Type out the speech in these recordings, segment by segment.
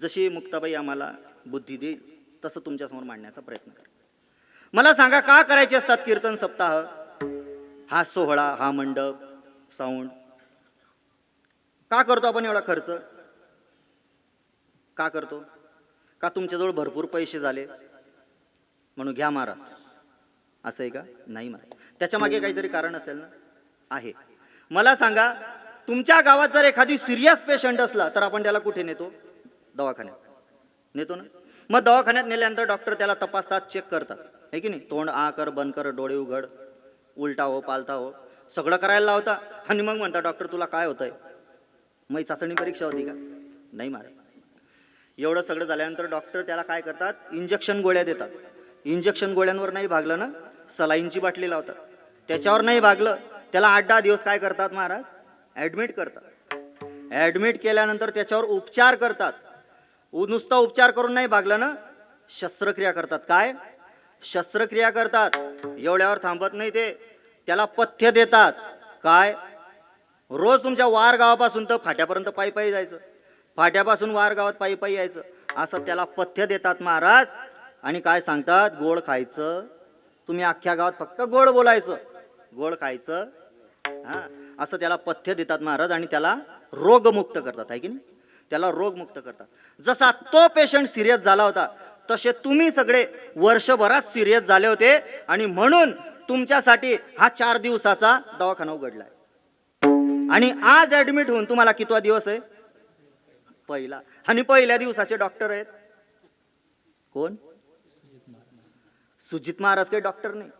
जशी मुक्ताबाई आम्हाला बुद्धी देईल तसं तुमच्यासमोर मांडण्याचा प्रयत्न करा. मला सांगा का करायचे असतात कीर्तन सप्ताह? हा सोहळा हा मंडप साऊंड. का करतो आपण एवढा खर्च? का करतो? का तुमच्याजवळ भरपूर पैसे झाले? म्हणून घ्या महाराज. असं आहे का? नाही महाराज. त्याच्यामागे काहीतरी कारण असेल ना? आहे. मला सांगा तुमच्या गावात जर एखादी सिरियस पेशंट असला तर आपण त्याला कुठे नेतो? दवाखान्यात. नेतो ना? मग दवाखान्यात नेल्यानंतर डॉक्टर त्याला तपासतात चेक करतात. आहे की नाही? तोंड आ कर बंद कर डोळे उघड उलटा हो पालता हो. सगळं करायला लावता आणि मग म्हणता डॉक्टर तुला काय होतंय? मग चाचणी परीक्षा होती का? नाही महाराज. एवढं सगळं झाल्यानंतर डॉक्टर त्याला काय करतात? इंजेक्शन गोळ्या देतात. इंजेक्शन गोळ्यांवर नाही भागलं ना? सलाईनची बाटली लावतात. त्याच्यावर नाही भागलं. त्याला आठ दहा दिवस काय करतात महाराज? ॲडमिट करतात. ॲडमिट केल्यानंतर त्याच्यावर उपचार करतात. नुसता उपचार करून नाही भागलं ना? शस्त्रक्रिया करतात. काय? शस्त्रक्रिया करतात. एवढ्यावर थांबत नाही ते. त्याला पथ्य देतात. काय? रोज तुमच्या वार गावापासून तर फाट्यापर्यंत पायी पायी जायचं. फाट्यापासून वार गावात पायी पायी यायचं. असं त्याला पथ्य देतात महाराज. आणि काय सांगतात? गोड खायचं. तुम्ही अख्ख्या गावात फक्त गोड बोलायचं. गोड खायचं. हा. असं त्याला पथ्य देतात महाराज आणि त्याला रोगमुक्त करतात. आहे की नाही? त्याला रोगमुक्त करतात. जसा तो पेशंट सिरियस झाला होता तसे तुम्ही सगळे वर्षभरात सिरियस झाले होते आणि म्हणून तुमच्यासाठी हा चार दिवसाचा दवाखाना उघडलाय. आणि आज ऍडमिट होऊन तुम्हाला कितवा दिवस आहे? पहिला. आणि पहिल्या दिवसाचे डॉक्टर आहेत. कोण? सुजित महाराज. काही डॉक्टर नाही.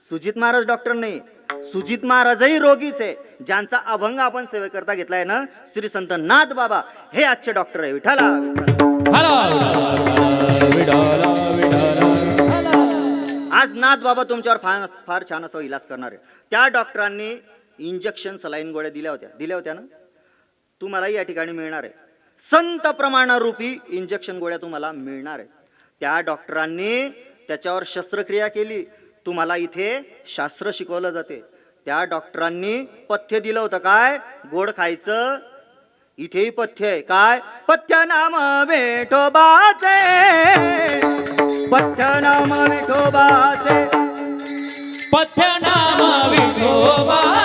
सुजित महाराज डॉक्टर नाही. सुजित महाराजही रोगीच आहे. ज्यांचा अभंग आपण सेवेकरता घेतलाय ना श्री संत नाथ बाबा हे आजचे डॉक्टर आहे. विठाला आज नाथ बाबा तुमच्यावर फार फार छान असा इलाज करणार आहे. त्या डॉक्टरांनी इंजेक्शन सलाईन गोळ्या दिल्या होत्या. दिल्या होत्या ना? तुम्हालाही या ठिकाणी मिळणार आहे. संत प्रमाणारूपी इंजेक्शन गोळ्या तुम्हाला मिळणार आहे. त्या डॉक्टरांनी त्याच्यावर शस्त्रक्रिया केली. तुम्हाला इथे शास्त्र शिकवलं जाते. त्या डॉक्टरांनी पथ्य दिलं होतं काय? गोड खायचं. इथेही पथ्य आहे. काय? पथ्य नाम विठोबाचे पथ्य नाम विठोबाचे पथ्यनाम विठोबाचे पथ्यनाम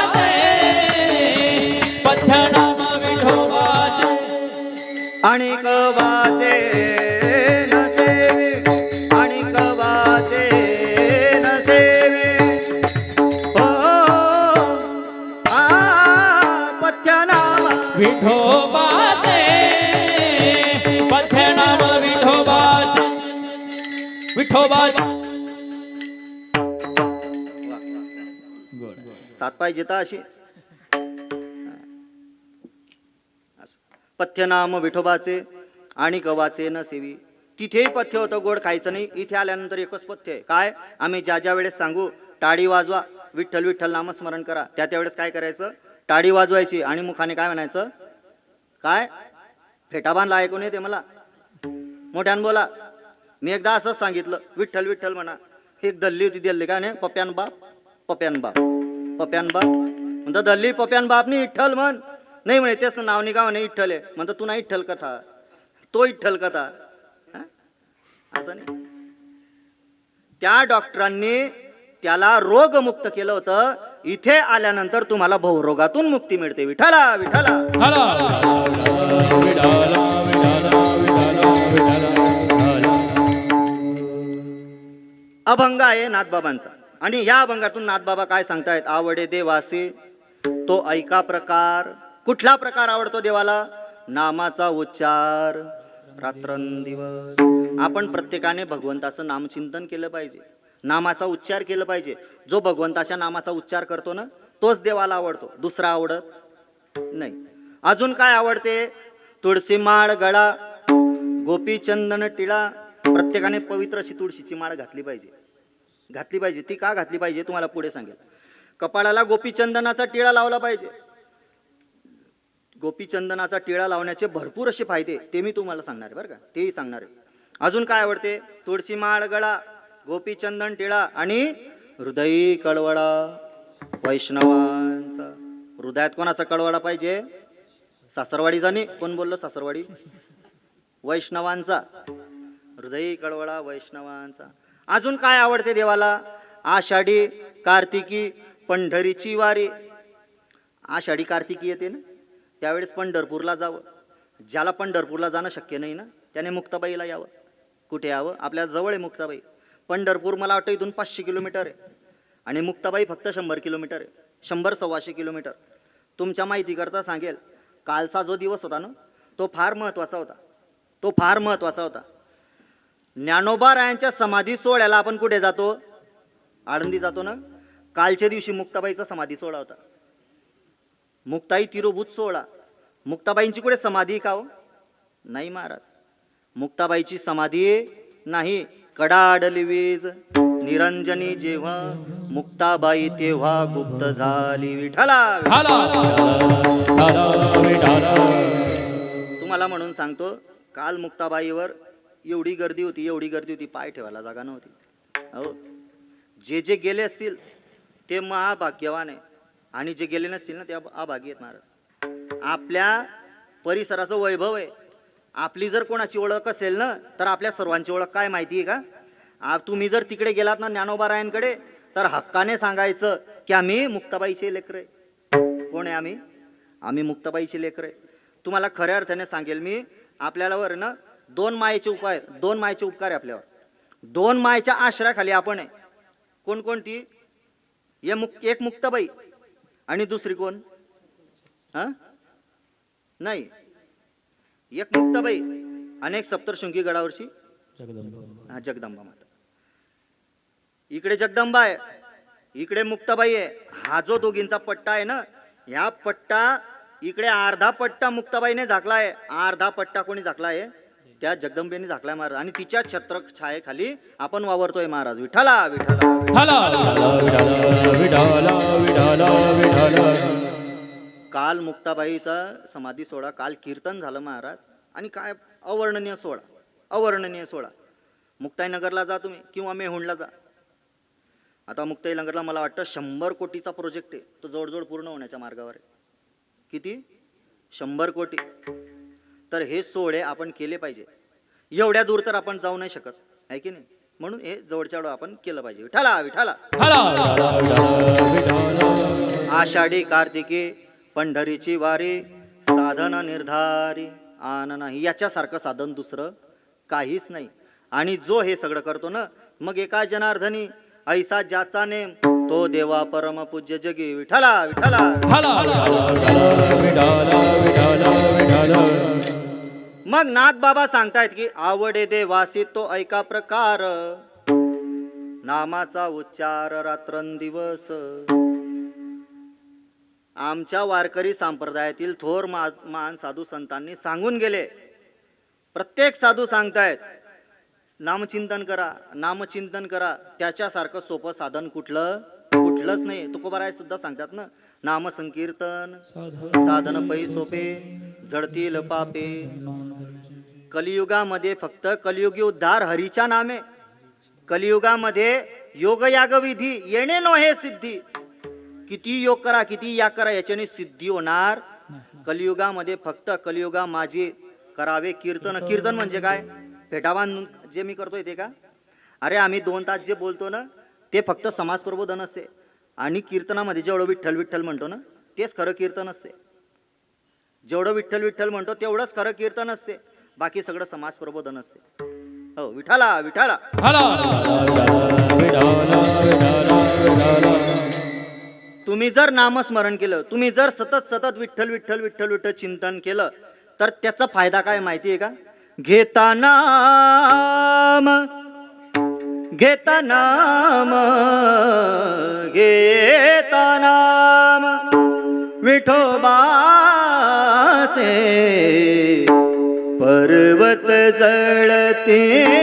सात पाहिजे तर अशी. पथ्य पथ्यनाम विठोबाचे आणि गवाचे न सेवी तिथेही पथ्य होतं गोड खायचं नाही. इथे आल्यानंतर एकच पथ्य आहे. काय? आम्ही ज्या ज्या वेळेस सांगू टाळी वाजवा विठ्ठल विठ्ठल नामस्मरण करा. त्या त्यावेळेस काय करायचं? टाळी वाजवायची आणि मुखाने काय म्हणायचं? काय? फेटा बांधला ऐकून येते मला. मोठ्यान बोला. मी एकदा असंच सांगितलं विठ्ठल विठ्ठल म्हणा. एक दल्ली होती दिल्ली का नाही? पप्यान बाप पप्यान बाप. पप्यान बाप. म्हणतो दल्ली पप्यान बाप नाही विठ्ठल म्हण. नाही म्हणे तेच नाव नाही का म्हणे विठ्ठल आहे. म्हणतो तू नाही विठ्ठल कथा. तो विठ्ठल कथा. हा? असं नाही. त्या डॉक्टरांनी त्याला रोगमुक्त केलं होतं. इथे आल्यानंतर तुम्हाला बहुरोगातून मुक्ती मिळते. विठाला विठाला अभंग आहे नाथबाबांचा. आणि या अभंगातून नाथबाबा काय सांगतायत? आवडे देवासे तो ऐका प्रकार. कुठला प्रकार आवडतो देवाला? नामाचा उच्चार. रात्रंदिवस. आपण प्रत्येकाने भगवंताचं नामचिंतन केलं पाहिजे. नामाचा उच्चार केलं पाहिजे. जो भगवंताच्या नामाचा उच्चार करतो ना तोच देवाला आवडतो. दुसरा आवडत नाही. अजून काय आवडते? तुळशी माळ गळा गोपी चंदन टिळा. प्रत्येकाने पवित्र अशी तुळशीची माळ घातली पाहिजे. घातली पाहिजे. ती का घातली पाहिजे तुम्हाला पुढे सांगेल. कपाळाला गोपीचंदनाचा टिळा लावला पाहिजे. गोपीचंदनाचा टिळा लावण्याचे भरपूर असे फायदे ते मी तुम्हाला सांगणार आहे बरं का. तेही सांगणार आहे. अजून काय आवडते? तुळशी माळ गळा गोपीचंदन टिळा आणि हृदयी कळवळा. वैष्णवांचा. हृदयात कोणाचा कळवळा पाहिजे? सासरवाडी जाणे कोण बोललं? सासरवाडी. वैष्णवांचा. हृदयी कळवळा वैष्णवांचा. अजून काय आवडते देवाला? आषाढी कार्तिकी पंढरीची वारी. आषाढी कार्तिकी येते ना? त्यावेळेस पंढरपूरला जावं. ज्याला पंढरपूरला जाणं शक्य नाही ना त्याने मुक्ताबाईला यावं. कुठे यावं? आपल्या जवळ आहे मुक्ताबाई. पंढरपूर मला वाटतं इथून पाचशे किलोमीटर आहे. आणि मुक्ताबाई फक्त शंभर किलोमीटर आहे. शंभर सव्वाशे किलोमीटर. तुमच्या माहितीकरता सांगेल कालचा जो दिवस होता ना तो फार महत्त्वाचा होता. तो फार महत्त्वाचा होता. ज्ञानोबा रायांच्या समाधी सोहळ्याला आपण कुठे जातो? आळंदी जातो ना? कालच्या दिवशी मुक्ताबाईचा समाधी सोहळा होता. मुक्ताई तिरोभूत सोहळा. मुक्ताबाईंची कुठे समाधी का हो? नाही महाराज. मुक्ताबाईची समाधी नाही. कडाडली वीज निरंजनी जेव्हा मुक्ताबाई तेव्हा गुप्त झाली. विठला हाला हाला विठाला तुम्हाला म्हणून सांगतो काल मुक्ताबाईवर एवढी गर्दी होती एवढी गर्दी होती पाय ठेवायला जागा नव्हती. हो जे जे गेले असतील ते महाभाग्यवान आहे. आणि जे गेले नसतील ना ते अभागी आहेत महाराज. आपल्या परिसराचं वैभव आहे. आपली जर कोणाची ओळख असेल ना तर आपल्या सर्वांची ओळख काय माहिती आहे का? आ- तुम्ही जर तिकडे गेलात ना ज्ञानोबारायांकडे तर हक्काने सांगायचं की आम्ही मुक्ताबाईचे लेकर आहे. कोण आहे आम्ही? आम्ही मुक्ताबाईचे लेकर आहे. तुम्हाला खऱ्या अर्थाने सांगेल मी आपल्याला वर ना दोन मायेचे उपाय दोन मायेचे उपकार आहे आपल्यावर. दोन मायेच्या आश्रयाखाली आपण आहे. कोणकोणती ये मुक एक मुक्ताबाई. आणि दुसरी कोण? हां? नाही. एक मुक्ताबाई अनेक सप्तशृंगी गडावरची हा जगदंबा माता. इकडे जगदंबा आहे. इकडे मुक्ताबाई आहे. हा जो दोघींचा पट्टा आहे ना ह्या पट्टा इकडे अर्धा पट्टा मुक्ताबाईने झाकला आहे. अर्धा पट्टा कोणी झाकला आहे? त्या जगदंबेने झाकलाय महाराज. आणि तिच्या छत्र छायेखाली आपण वावरतोय महाराज. विठाला विठाला हाला विठाला विठाला विठाला विठाला काल मुक्ताबाईचा समाधी सोहळा काल कीर्तन झालं महाराज. आणि काय अवर्णनीय सोहळा अवर्णनीय सोहळा मुक्ताईनगरला जा तुम्ही किंवा मेहुणला जा. आता मुक्ताईनगरला मला वाटतं शंभर कोटीचा प्रोजेक्ट आहे. तो जवळजवळ पूर्ण होण्याच्या मार्गावर आहे. किती? शंभर कोटी. तर हे सोहळे आपण केले पाहिजे. एवढ्या दूर तर आपण जाऊ नाही शकत आहे की नाही? म्हणून हे जवळच्या जवळ आपण केलं पाहिजे. विठाला विठाला आषाढी कार्तिकी पंढरीची वारी साधन निर्धारी आन नाही. याच्यासारखं साधन दुसरं काहीच नाही. आणि जो हे सगळं करतो ना मग एका जनार्दनी ऐसा ज्याचा नेम तो देवा परम पूज्य जगी विठाला विठाला मग नाथ बाबा सांगतायत की आवडे दे वासी तो ऐका प्रकार. नामाचा उच्चार रात्रंदिवस. आमच्या वारकरी संप्रदायातील थोर महान साधू संतांनी सांगून गेले. प्रत्येक साधू सांगतायत नामचिंतन करा नामचिंतन करा त्याच्यासारखं सोपं साधन कुठलं? कुठलंच नाही. तुकोबाराय सुद्धा सांगतात ना नामसंकीर्तन साधन पै सोपे जडतील पापे. कलियुगामध्ये फक्त कलियुगी उद्धार हरीच्या नामे. कलियुगामध्ये योगयाग विधी येणे नो हे सिद्धी. किती योग करा किती याग करा याच्याने सिद्धी होणार. कलियुगामध्ये फक्त कलियुगा माझे करावे कीर्तन. कीर्तन म्हणजे काय? फेटा बांधून जे मी करतोय ते का? अरे आम्ही दोन तास जे बोलतो ना ते फक्त समाज प्रबोधन असते आणि कीर्तनामध्ये जेवढं विठ्ठल विठ्ठल म्हणतो ना तेच खरं कीर्तन असते. जेवढं विठ्ठल विठ्ठल म्हणतो तेवढंच खरं कीर्तन असते. बाकी सगळं समाज प्रबोधन असते. हो विठाला विठाला. तुम्ही जर नामस्मरण केलं तुम्ही जर सतत सतत विठ्ठल विठ्ठल विठ्ठल विठ्ठल चिंतन केलं तर त्याचा फायदा काय माहिती आहे का? घेता नाम. घेता नाम घेता नाम. विठोबाचे पर्वत जळते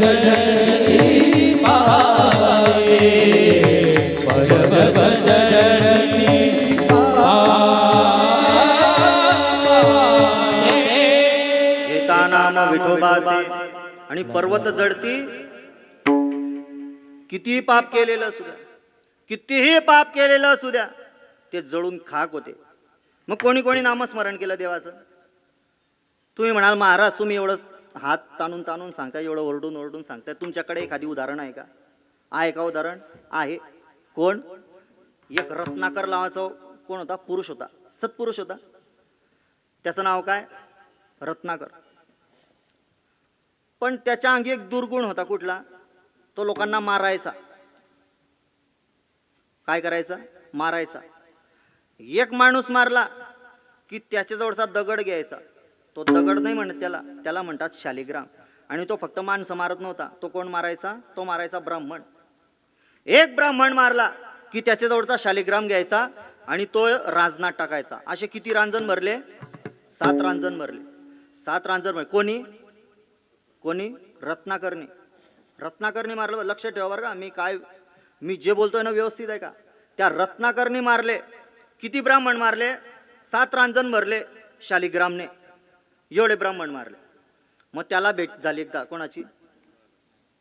विठोबाचे पर्वत घेता नाम विठोबाचे आणि पर्वत जडती कितीही पाप केलेलं असू द्या कितीही पाप केलेलं असू द्या ते जळून खाक होते. मग कोणी कोणी नामस्मरण केलं देवाचं? तुम्ही म्हणाल महाराज तुम्ही एवढं हात ताणून ताणून सांगताय एवढं ओरडून ओरडून सांगताय. तुमच्याकडे एखादी उदाहरण आहे का? आहे का उदाहरण? आहे. कोण? एक रत्नाकर नावाचा कोण होता? पुरुष होता. सत्पुरुष होता. त्याचं नाव काय? रत्नाकर. पण त्याच्या अंगी एक दुर्गुण होता कुठला? तो लोकांना मारायचा. काय करायचा? मारायचा. एक माणूस मारला की त्याच्याजवळचा दगड घ्यायचा. तो दगड नाही म्हणत त्याला त्याला म्हणतात शालिग्राम. आणि तो फक्त माणसं मारत नव्हता. तो कोण मारायचा? तो मारायचा ब्राह्मण. एक ब्राह्मण मारला की त्याच्याजवळचा शालिग्राम घ्यायचा आणि तो रांजणात टाकायचा. असे किती रांजण भरले सात रांजण भरले सात रांजण भरले कोणी? कोणी? रत्नाकरणी. रत्नाकरणी मारलं लक्ष ठेवा बरं का. मी काय मी जे बोलतोय ना व्यवस्थित आहे का? त्या रत्नाकरणी मारले. किती ब्राह्मण मारले? सात रांजण भरले शालिग्रामने. एवढे ब्राह्मण मारले. मग त्याला भेट झाली एकदा. कोणाची?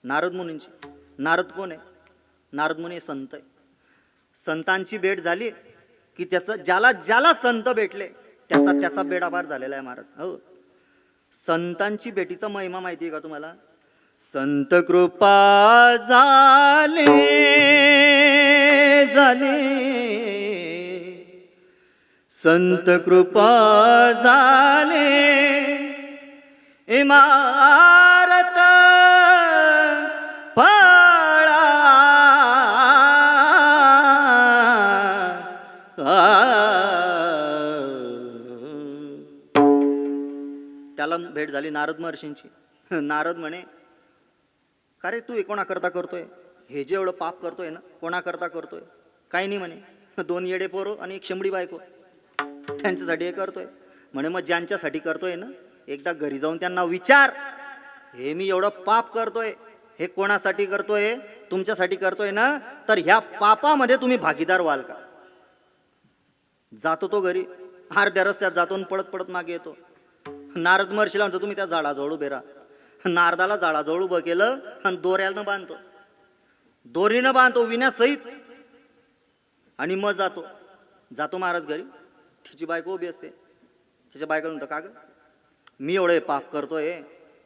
नारद मुनींची. नारद कोण आहे? नारद मुनी संत आहे. संतांची भेट झाली की त्याचं ज्याला ज्याला संत भेटले त्याचा त्याचा बेडापार झालेला आहे महाराज. हो. संतांची भेटीचा महिमा माहिती आहे का तुम्हाला? संत कृपा झाले झाले. संत कृपा झाले. इमारत पळा त्याला भेट झाली नारद महर्षींची. नारद म्हणे का रे तू हे कोणाकरता करतोय? हे जे एवढं पाप करतोय ना कोणाकरता करतोय? काही नाही म्हणे. दोन येडे पोरो आणि एक शेंबडी बायको. त्यांच्यासाठी हे करतोय. म्हणे मग ज्यांच्यासाठी करतोय ना एकदा घरी जाऊन त्यांना विचार. हे मी एवढं पाप करतोय हे कोणासाठी करतोय तुमच्यासाठी करतोय ना? तर ह्या पापामध्ये तुम्ही भागीदार व्हाल का? जातो तो घरी. अर्ध्या रस्त्यात जातो आणि पडत पडत मागे येतो. नारद महर्षीला म्हणतो तुम्ही त्या झाडाजवळ उभे राहा. नारदाला झाडाजवळ उभं केलं आणि दोऱ्यानं बांधतो. दोरीनं बांधतो विण्यासहित. आणि मग जातो. जातो महाराज घरी. तिची बायको उभी असते. तिच्या बायकोला म्हणतो का ग? मी एवढे पाप करतोय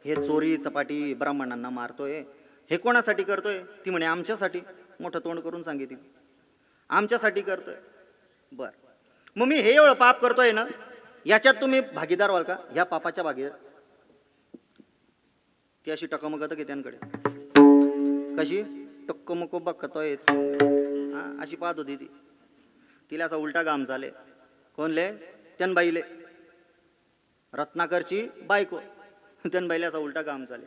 हे चोरी चपाटी ब्राह्मणांना मारतोय हे कोणासाठी करतोय? ती म्हणे आमच्यासाठी. मोठं तोंड करून सांगितली. आमच्यासाठी करतोय. बर. मग मी हे एवढं पाप करतोय ना याच्यात तुम्ही भागीदार व्हाल का? ह्या पापाच्या भागीदार ती अशी टकमकत की त्यांकडे. कशी? टक्कमक बघतोय हा अशी पाहत होती ती. तिला असा उलटा घाम झाले. कोणले त्यान बाईले रत्नाकरची बायको. त्यान बैलाचा उलटा काम झाले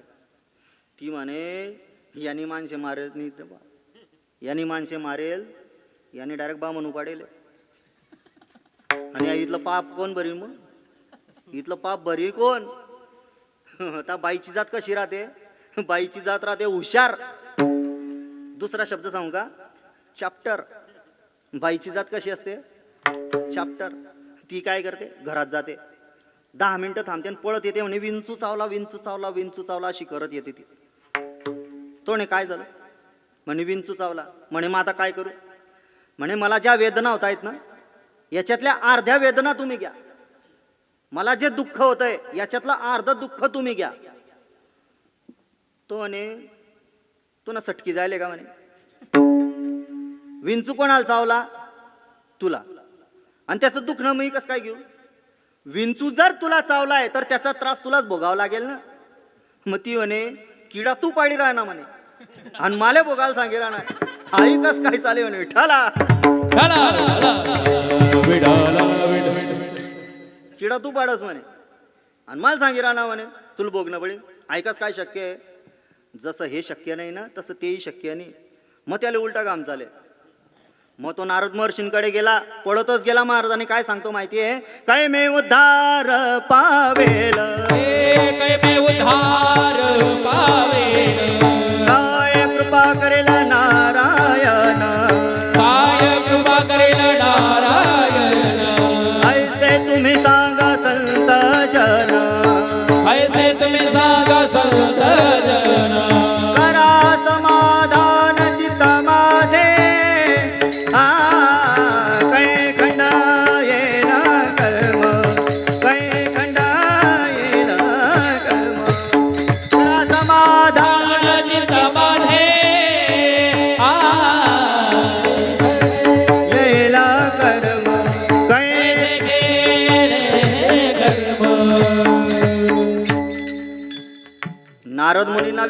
ती म्हणे यानी माणसे मारेल नाही तर बा. यानी माणसे मारेल याने डायरेक्ट बामण पाडेल आणि इथलं पाप कोण भरी मग? इथलं पाप भरी कोण? आता बाईची जात कशी राहते? बाईची जात राहते हुशार. दुसरा शब्द सांगू का? चॅप्टर बाईची जात कशी असते? चॅप्टर ती काय करते? घरात जाते. दहा मिनटं थांबते आणि पळत येते म्हणे विंचू चावला विंचू चावला विंचू चावला अशी करत येते ती. तो म्हणे काय झालं? म्हणे विंचू चावला. म्हणे मग आता काय करू? म्हणे मला ज्या वेदना होत आहेत ना याच्यातल्या अर्ध्या वेदना तुम्ही घ्या. मला जे दुःख होत आहे याच्यातलं अर्ध दुःख तुम्ही घ्या. तो म्हणे तू ना सटकी जायले का? म्हणे. विंचू कोणाला चावला? तुला. आणि त्याचं दुःख मी कसं काय घेऊ? विंचू जर तुला चावलाय तर त्याचा त्रास तुलाच भोगावा लागेल ना? मग ती म्हणे किडा तू पाडी राहणार म्हणे. आणि मला भोगायला सांगे राहणार. आई कस काय चालेल म्हणे? विठाला किडा तू पाडस म्हणे. आणि मला सांगे राहणार म्हणे तुला भोगणं पडेल. ऐकाच काय शक्य आहे? जसं हे शक्य नाही ना तसं तेही शक्य नाही. मग त्याला उलटा काम चालेल मग तो नारद महर्षींकडे गेला पडतच गेला महाराजांनी. काय सांगतो माहिती आहे काय मे उद्धार पावेल. काय मे उद्धार पावेल.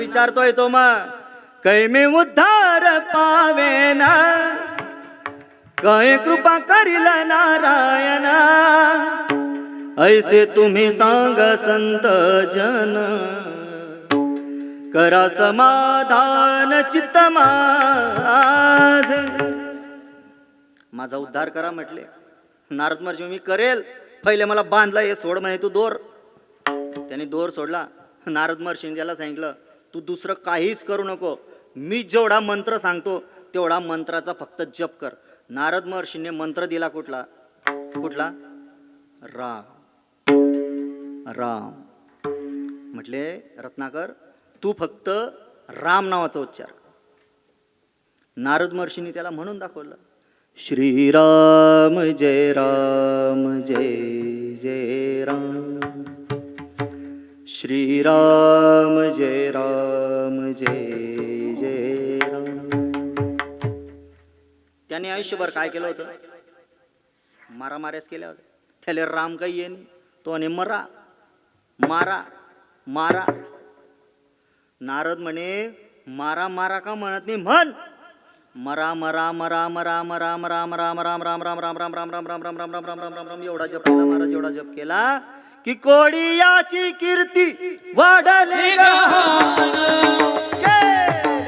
विचारतोय तो मग. कै मी उद्धार पावेन काय कृपा करील नारायण. ऐसे तुम्ही सांग संत जन करा समाधान चित्त माझा. उद्धार करा म्हटले. नारद मर्जी मी करेल. पहिले मला बांधला हे सोड म्हणे तू दोर. त्याने दोर सोडला. नारद महर्षीने त्याला सांगितलं तू दुसरं काहीच करू नको. मी जेवढा मंत्र सांगतो तेवढा मंत्राचा फक्त जप कर. नारद महर्षीने मंत्र दिला कुठला? कुठला? राम. राम. म्हटले रत्नाकर तू फक्त राम नावाचा उच्चार नारद महर्षीने त्याला म्हणून दाखवलं. श्रीराम जय राम जय जय राम. श्रीराम जय राम जय जय राम त्याने आयुष्यभर काय केलं होतं मारामाऱ्याच केल्या होत्या त्याला राम काही येणे तो आणि मरा मारा मारा नारद म्हणे मारा मारा का म्हणत नाही म्हण मरा मरा मरा मरा मरा मरा राम राम राम राम राम राम राम राम राम राम राम राम राम राम राम राम एवढा जप केला महाराज एवढा जप केला की कोडियाची कीर्ती वाढली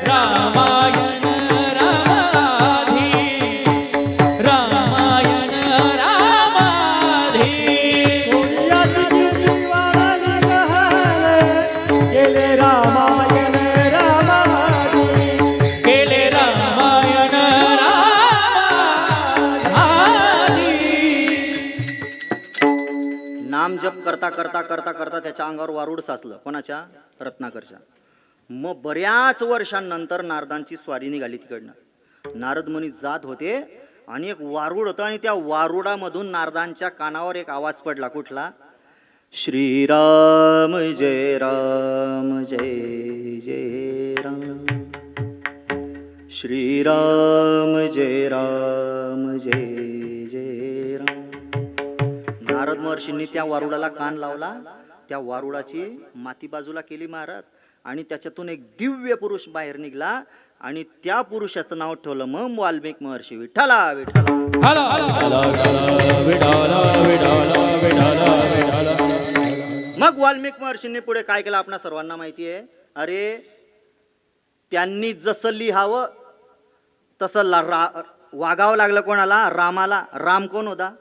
रामायण. करता करता करता त्याच्या अंगावर वारूड साचलं. कोणाच्या? रत्नाकरच्या. मग बऱ्याच वर्षांनंतर नारदांची स्वारी निघाली तिकडनं. नारद मुनी जात होते आणि एक वारूड होतं आणि त्या वारुडामधून नारदांच्या कानावर एक आवाज पडला. कुठला? श्रीराम जय राम जय जय राम. श्रीराम जय राम जय महर्षींनी त्या वारुडाला कान लावला. त्या वारुडाची माती बाजूला केली महाराज. आणि त्याच्यातून एक दिव्य पुरुष बाहेर निघला. आणि त्या पुरुषाचं नाव ठेवलं मग वाल्मिक महर्षी विठ्ठला विठ्ठला. हला हला हला. विडाला विडाला विडाला विडाला मग वाल्मिक महर्षींनी पुढे काय केलं? आपणा सर्वांना माहिती आहे. अरे त्यांनी जसं लिहावं तसं ला वागावं लागलं कोणाला? रामाला. राम कोण होता?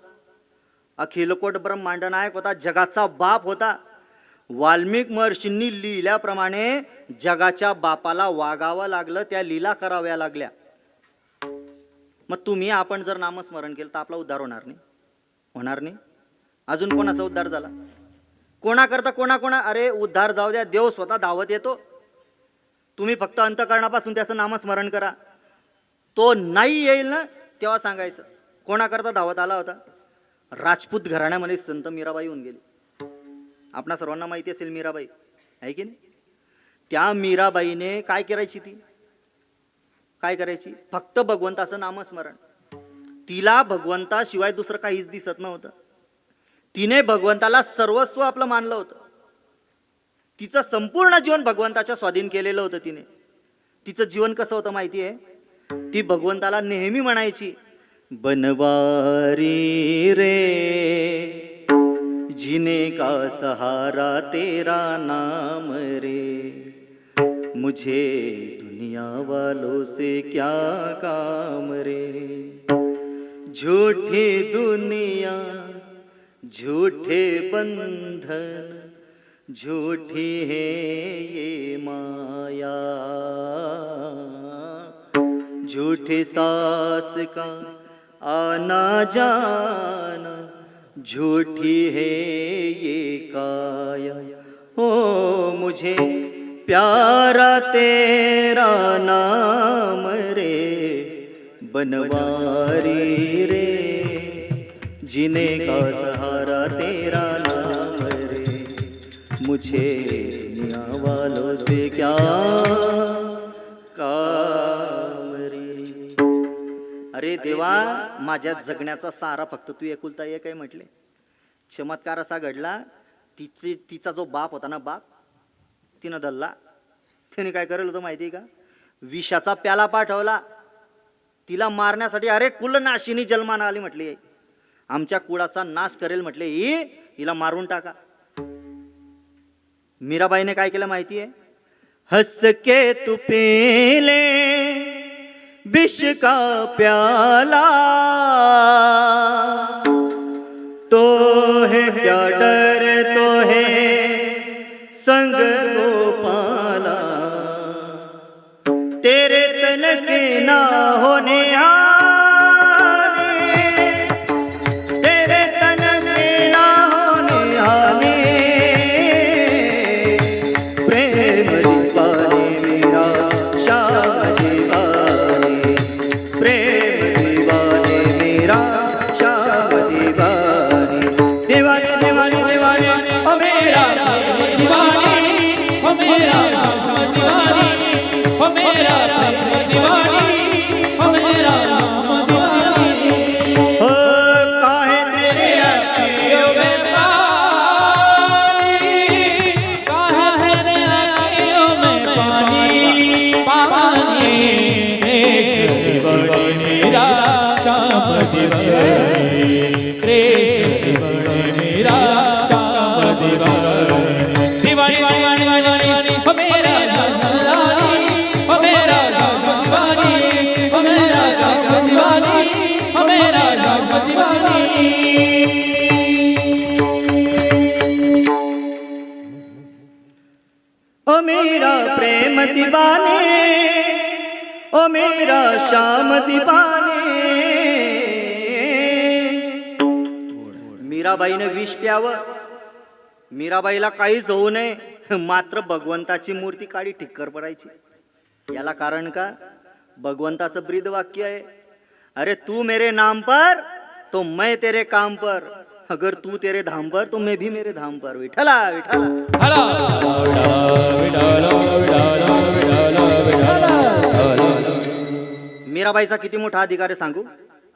अखिलकोट ब्रह्मांड नायक होता जगाचा बाप होता. वाल्मिक महर्षींनी लिहिल्याप्रमाणे जगाच्या बापाला वागावं लागलं त्या लीला कराव्या लागल्या. मग तुम्ही आपण जर नामस्मरण केलं तर आपला उद्धार होणार नाही. होणार नाही. अजून कोणाचा उद्धार झाला? कोणाकरता कोणा कोणा अरे उद्धार जाऊ द्या देव स्वतः धावत येतो. तुम्ही फक्त अंतकरणापासून त्याचं नामस्मरण करा. तो नाही येईल ना तेव्हा सांगायचं कोणाकरता धावत आला होता? राजपूत घराण्यामध्ये संत मीराबाई होऊन गेले. आपणा सर्वांना माहिती असेल मीराबाई आहे की नाही? त्या मीराबाईने काय करायची ती? काय करायची? फक्त भगवंताचं नामस्मरण. तिला भगवंताशिवाय दुसरं काहीच दिसत नव्हतं. तिने भगवंताला सर्वस्व आपलं मानलं होतं. तिचं संपूर्ण जीवन भगवंताच्या स्वाधीन केलेलं होतं तिने. तिचं जीवन कसं होतं माहिती आहे ती भगवंताला नेहमी म्हणायची बनवारी रे जिने का सहारा तेरा नाम रे मुझे दुनिया वालों से क्या काम रे? झूठी दुनिया झूठे बंधन झूठी है ये माया। झूठे सास का आना जाना, झूठी है ये काया। हो मुझे प्यारा तेरा नाम रे, बनवारी रे, जीने का सहारा तेरा नाम रे। मुझे दुनिया वालों से क्या देवा माझ्या जगण्याचा सारा फक्त तू एकुलता एक आहे म्हटले? चमत्कार असा घडला तिचे तिचा जो बाप होता ना बाप तिनं धल्ला तिने काय करेल होतं माहिती आहे का? विषाचा प्याला पाठवला. तिला मारण्यासाठी अरे कुलनाशिनी जन्माना आली म्हटली. आमच्या कुळाचा नाश करेल म्हटले. ही हिला मारून टाका. मीराबाईने काय केलं माहिती आहे हसके तू पेले विष का प्याला। तो है क्या डर तो है संग गोपाला। तेरे तन के ना होने मेरा राम दीवानी हो मेरा प्रेम मीराबाईने विष प्यावं. मीराबाईला काहीच होऊ नये मात्र भगवंताची मूर्ती काळी ठिक्कर पडायची. याला कारण का? भगवंताचं ब्रीद वाक्य आहे. अरे तू मेरे नाम पर तो मैं तेरे काम पर. अगर तू तेरे धाम पर तो मैं भी मेरे धाम पर. विठला विठला मीराबाईचा किती मोठा अधिकार आहे सांगू?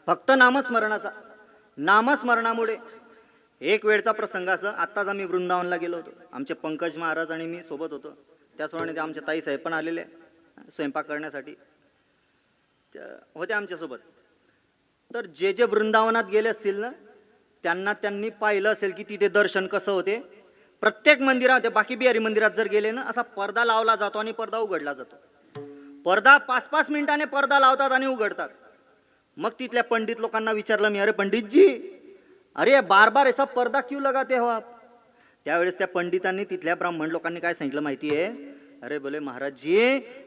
फक्त नामस्मरणाचा. नामस्मरणामुळे एक वेळचा प्रसंग असं आत्ताच आम्ही वृंदावनला गेलो होतो. आमचे पंकज महाराज आणि मी सोबत होतो. त्याचप्रमाणे ते आमचे ताई साहेब पण आलेले स्वयंपाक करण्यासाठी. त्या होते आमच्यासोबत तर जे जे वृंदावनात गेले असतील ना त्यांना त्यांनी पाहिलं असेल की तिथे दर्शन कसं होते. प्रत्येक मंदिरात बाकी बिहारी मंदिरात जर गेले ना असा पडदा लावला जातो आणि पडदा उघडला जातो. पडदा पाच पाच मिनिटाने पडदा लावतात आणि उघडतात. मग तिथल्या पंडित लोकांना विचारलं मी अरे पंडितजी अरे बार बार ऐसा पर्दा क्यों लगाते हो आप? त्यावेळेस त्या पंडितांनी तिथल्या ब्राह्मण लोकांनी काय सांगितलं माहिती आहे अरे बोले महाराज जी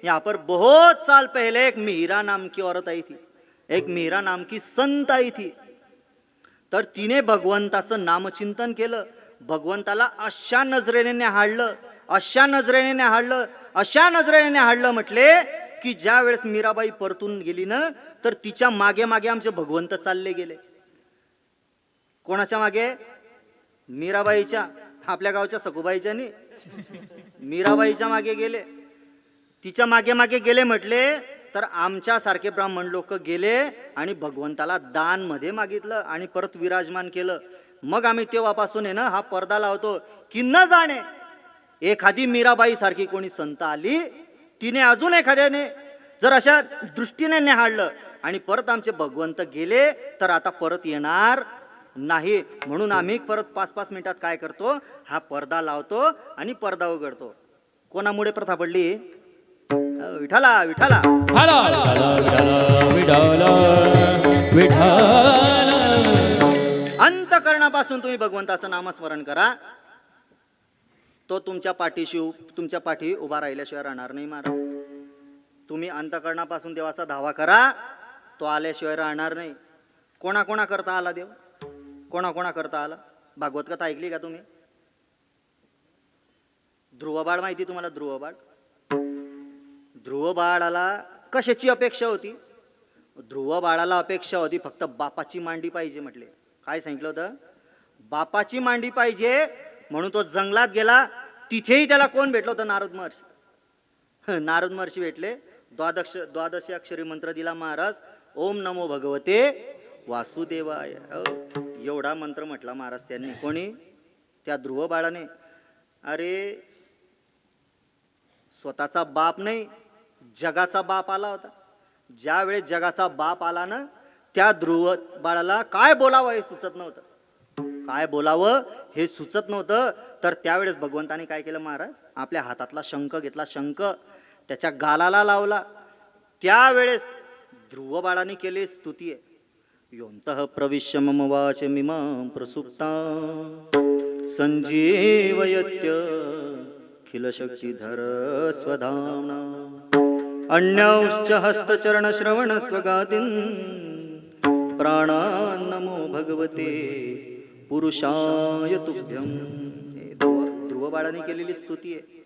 यहाँ पर बहुत साल पहले एक मीरा नाम की औरत आई थी एक मीरा नाम की संत आई थी। तर तिने भगवंताचं नामचिंतन केलं भगवंताला अशा नजरेने हाडलं अशा नजरेने हाडलं अशा नजरेने हाडलं म्हटले की ज्या वेळेस मीराबाई परतून गेली ना तर तिच्यामागे मागे आमचे भगवंत चालले गेले. कोणाच्या मागे? मीराबाईच्या आपल्या गावच्या सखुबाईच्या नि. मीराबाईच्या मागे गेले. तिच्यामागे मागे गेले म्हटले तर आमच्यासारखे ब्राह्मण लोक गेले आणि भगवंताला दानमध्ये मागितलं आणि परत विराजमान केलं. मग आम्ही तेव्हापासून आहे ना हा पडदा लावतो की न जाणे. एखादी मीराबाई सारखी कोणी संत आली तिने अजून एखाद्याने जर अशा दृष्टीने निहाळलं आणि परत आमचे भगवंत गेले तर आता परत येणार नाही. म्हणून आम्ही परत पाच पाच मिनिटात काय करतो? हा पडदा लावतो आणि पडदा उघडतो. कोणामुळे प्रथा पडली? विठाला विठाला अंतकरणापासून तुम्ही भगवंताचं नामस्मरण करा. तो तुमच्या पाठीशी तुमच्या पाठी उभा राहिल्याशिवाय राहणार नाही महाराज. तुम्ही अंतकरणापासून देवाचा धावा करा तो आल्याशिवाय राहणार नाही. कोणा कोणा करता आला देव? कोणा कोणा करता आला? भागवत कथा ऐकली का तुम्ही? ध्रुवबाळ माहिती तुम्हाला ध्रुवबाळ? ध्रुव बाळाला कशाची अपेक्षा होती? ध्रुव बाळाला अपेक्षा होती फक्त बापाची मांडी पाहिजे म्हटले. काय सांगितलं होतं? बापाची मांडी पाहिजे म्हणून तो जंगलात गेला तिथेही त्याला कोण भेटलं होतं? नारद महर्षी. नारद महर्षी भेटले. द्वादश द्वादशी अक्षरी मंत्र दिला महाराज. ओम नमो भगवते वासुदेवाय. एवढा मंत्र म्हटला महाराज त्यांनी. कोणी? त्या ध्रुव बाळाने. अरे स्वतःचा बाप नाही जगाचा बाप आला होता. ज्यावेळेस जगाचा बाप आला ना त्या ध्रुव बाळाला काय बोलावं हे सुचत नव्हतं. काय बोलावं हे सुचत नव्हतं. तर त्यावेळेस भगवंताने काय केलं महाराज? आपल्या हातातला शंख घेतला. शंख त्याच्या गालाला लावला. त्यावेळेस ध्रुव बाळाने केली स्तुती. आहे योंत प्रविश्य मम वाच मिमां प्रसुप्ता. संजीवयत्य खिलशक्तिधर स्वधाम्ना. अन्यौश्च हस्तचरणश्रवणत्वगातिन् प्राणान्नमो भगवते. पुरुषाय तुभ्यं। हे ध्रुव ध्रुव बाळाने केलेली स्तुती आहे.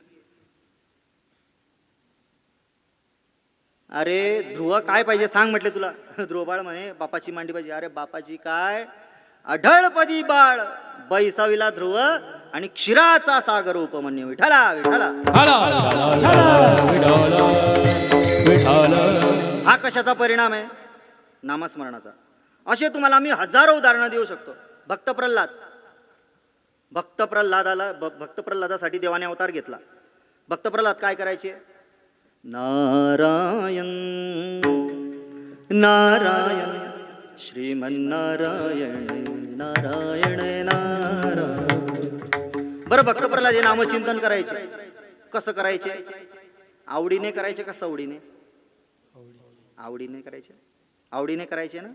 अरे ध्रुव काय पाहिजे सांग म्हटले तुला. ध्रुव बाळ म्हणे बापाची मांडी पाहिजे. अरे बापाची काय? अढळपदी बाळ. बैसाविला ध्रुव आणि क्षीराचा सागर उपमन्यू विठाला विठाला हला विठाला विठाला हा कशाचा परिणाम आहे? नामस्मरणाचा. असे तुम्हाला आम्ही हजारो उदाहरणं देऊ शकतो. भक्त प्रल्हाद भक्त प्रल्हादाला भ- भक्त प्रल्हादासाठी देवाने अवतार घेतला. भक्त प्रल्हाद काय करायचे? नारायण नारायण श्रीमन्नारायण नारायण नारायण. बरं भक्त प्रल्हाद हे नामचिंतन करायचे. कसं करायचे? आवडीने करायचे का सवडीने? आवडीने करायचे. आवडीने करायचे ना?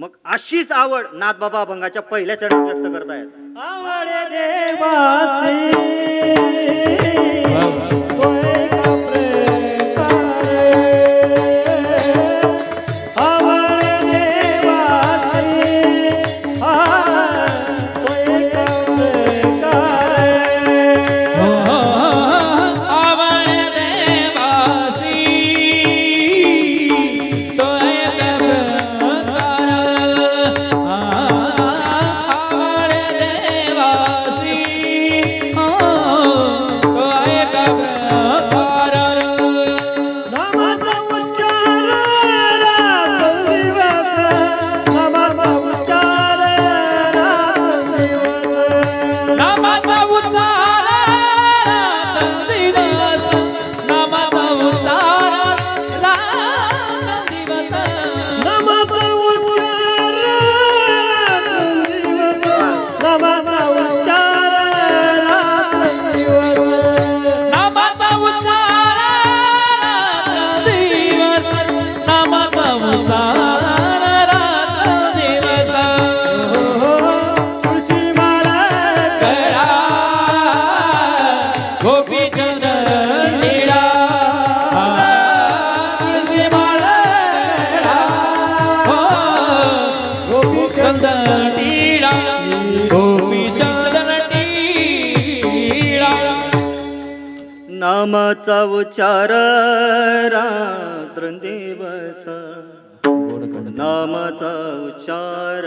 मग अशीच आवड नाथबाबा अभंगाच्या पहिल्या चरणात व्यक्त करतायत आवड देवासी. नामाचा उच्चार रात्रंदिवस नामाचा उच्चार